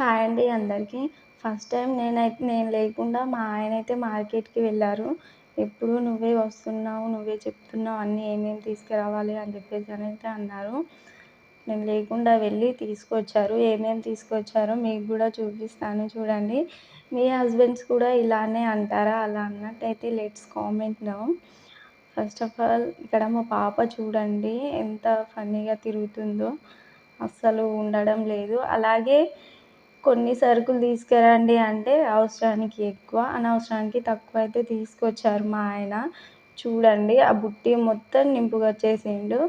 Hi అండి అందరికీ. First time నేనైతే నేను లేకుండా మా ఆయన అయితే మార్కెట్కి వెళ్ళారు. ఎప్పుడు నువ్వే వస్తున్నావు నువ్వే చెప్తున్నావు అన్నీ ఏమేమి తీసుకురావాలి అని చెప్పేసి అని అయితే అన్నారు. నేను లేకుండా వెళ్ళి తీసుకొచ్చారు. ఏమేమి తీసుకొచ్చారో మీకు కూడా చూపిస్తాను చూడండి. మీ హస్బెండ్స్ కూడా ఇలానే అంటారా అలా అన్నట్టయితే let's comment now. First of all ఇక్కడ మా పాప చూడండి ఎంత ఫన్నీగా తిరుగుతుందో. అస్సలు ఉండడం లేదు. అలాగే కొన్ని సరుకులు తీసుకురండి అంటే అవసరానికి ఎక్కువ అనవసరానికి తక్కువ అయితే తీసుకొచ్చారు మా ఆయన. చూడండి ఆ బుట్టి మొత్తం నింపుగా వచ్చేసిండు.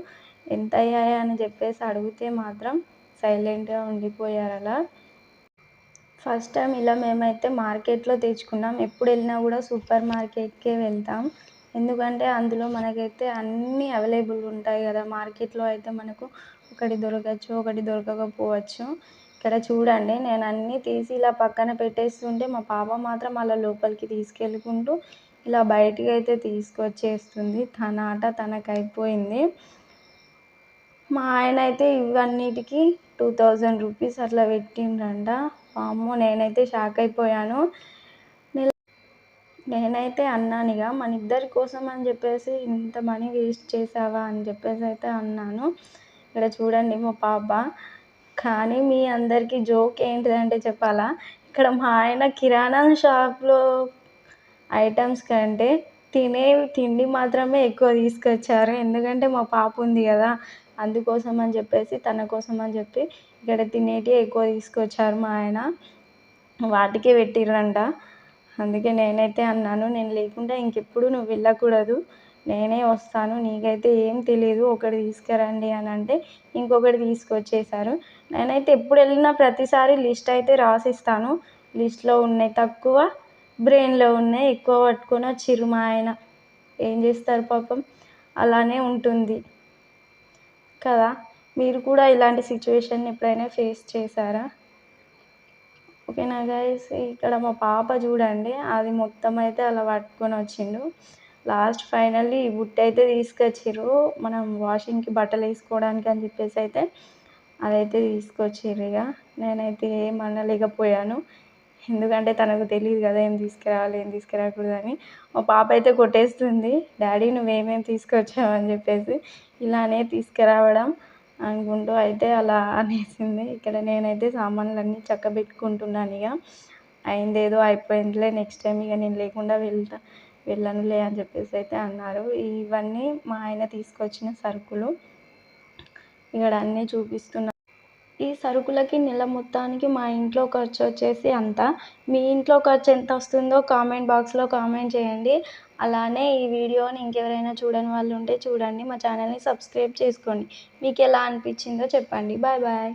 ఎంత అయ్యాయి అని చెప్పేసి అడిగితే మాత్రం సైలెంట్గా ఉండిపోయారు అలా. ఫస్ట్ టైం ఇలా మేమైతే మార్కెట్లో తెచ్చుకున్నాం. ఎప్పుడు వెళ్ళినా కూడా సూపర్ మార్కెట్కే వెళ్తాం. ఎందుకంటే అందులో మనకైతే అన్నీ అవైలబుల్ ఉంటాయి కదా. మార్కెట్లో అయితే మనకు ఒకటి దొరకచ్చు ఒకటి దొరకకపోవచ్చు. ఇక్కడ చూడండి నేను అన్నీ తీసి ఇలా పక్కన పెట్టేస్తుంటే మా పాప మాత్రం అలా లోపలికి తీసుకెళ్ళుకుంటూ ఇలా బయటికి అయితే తీసుకొచ్చేస్తుంది. తన ఆట తనకు అయిపోయింది మా ఆయన అయితే ఇవన్నిటికి టూ థౌజండ్ రూపీస్ అట్లా పెట్టిండ్రంట. అమ్మో నేనైతే షాక్ అయిపోయాను. నేనైతే అన్నానుగా మన ఇద్దరి కోసం అని చెప్పేసి ఇంత మనీ వేస్ట్ చేసావా అని చెప్పేసి అయితే అన్నాను. ఇక్కడ చూడండి మా పాప. కానీ మీ అందరికీ జోక్ ఏంటిదంటే చెప్పాలా? ఇక్కడ మా ఆయన కిరాణా షాప్లో ఐటమ్స్ కంటే తినే తిండి మాత్రమే ఎక్కువ తీసుకొచ్చారు. ఎందుకంటే మా పాప ఉంది కదా అందుకోసం అని చెప్పేసి తన కోసం అని చెప్పి ఇక్కడ తినేటివి ఎక్కువ తీసుకొచ్చారు మా ఆయన. వాటికే పెట్టిర్రంట. అందుకే నేనైతే అన్నాను నేను లేకుండా ఇంకెప్పుడు నువ్వు వెళ్ళకూడదు. నేనే వస్తాను నీకైతే ఏం తెలియదు ఒకటి తీసుకురండి అని అంటే ఇంకొకటి తీసుకొచ్చేసారు నేనైతే ఎప్పుడు వెళ్ళినా ప్రతిసారి లిస్ట్ అయితే రాసిస్తాను. లిస్ట్లో ఉన్నాయి తక్కువ బ్రెయిన్లో ఉన్నాయి ఎక్కువ పట్టుకున్న చిరుమా ఆయన. ఏం చేస్తారు పాపం? అలానే ఉంటుంది కదా? మీరు కూడా ఇలాంటి సిచ్యువేషన్ ఎప్పుడైనా ఫేస్ చేశారా? ఓకేనా గైస్ ఇక్కడ మా పాప చూడండి అది మొత్తం అయితే అలా పట్టుకొని వచ్చిండు. లాస్ట్ ఫైనల్లీ ఈ బుట్ట అయితే తీసుకొచ్చిర్రు. మనం వాషింగ్కి బట్టలు వేసుకోవడానికి అని చెప్పేసి అయితే అదైతే తీసుకొచ్చిర్రు ఇక నేనైతే ఏం అనలేకపోయాను. ఎందుకంటే తనకు తెలియదు కదా ఏం తీసుకురావాలి ఏం తీసుకురాకూడదు అని. మా పాప అయితే కొట్టేస్తుంది డాడీ నువ్వేమేమి తీసుకొచ్చావు? అని చెప్పేసి ఇలానే తీసుకురావడం అనుకుంటూ అయితే అలా అనేసింది. ఇక్కడ నేనైతే సామాన్లన్నీ చక్కబెట్టుకుంటున్నాను ఇక అయిందేదో అయిపోయిందిలే నెక్స్ట్ టైం ఇక నేను లేకుండా వెళ్తా వెళ్ళనులే అని చెప్పేసి అయితే అన్నారు. ఇవన్నీ మా ఆయన తీసుకొచ్చిన సరుకులు. ఇక్కడ అన్నీ చూపిస్తున్నా. ఈ సరుకులకి నెల మొత్తానికి మా ఇంట్లో ఖర్చు వచ్చేసి అంత. మీ ఇంట్లో ఖర్చు ఎంత వస్తుందో కామెంట్ బాక్స్లో కామెంట్ చేయండి. అలానే ఈ వీడియోని ఇంకెవరైనా చూడని వాళ్ళు ఉంటే చూడండి. మా ఛానల్ని సబ్స్క్రైబ్ చేసుకోండి. మీకు ఎలా అనిపించిందో చెప్పండి. Bye bye.